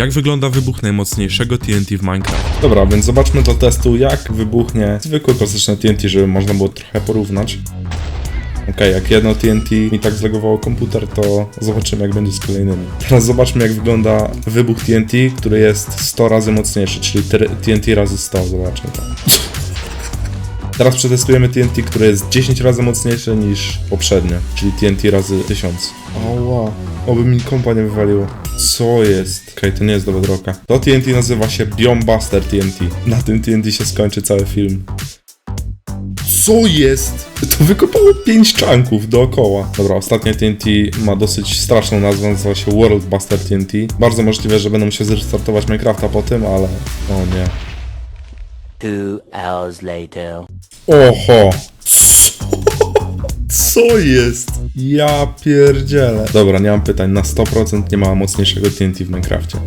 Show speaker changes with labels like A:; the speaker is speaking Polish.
A: Jak wygląda wybuch najmocniejszego TNT w Minecraft?
B: Dobra, więc zobaczmy do testu, jak wybuchnie zwykłe klasyczne TNT, żeby można było trochę porównać. Okej, jak jedno TNT mi tak zlegowało komputer, to zobaczymy jak będzie z kolejnymi. Teraz zobaczmy jak wygląda wybuch TNT, który jest 100 razy mocniejszy, czyli TNT razy 100, zobaczmy to. Teraz przetestujemy TNT, które jest 10 razy mocniejsze niż poprzednie, czyli TNT razy 1000. Ała, oby mi kompa nie wywaliło. Co jest? Okej, to nie jest do bedrocka. To TNT nazywa się Biombuster TNT. Na tym TNT się skończy cały film. Co jest? To wykopało 5 czanków dookoła. Dobra, ostatnie TNT ma dosyć straszną nazwę, nazywa się World Buster TNT. Bardzo możliwe, że będę musiał zrestartować Minecrafta po tym, ale... O nie.
C: Two hours later.
B: Oho! Co? Jest? Ja pierdzielę. Dobra, nie mam pytań. Na 100% nie ma mocniejszego TNT w Minecrafcie.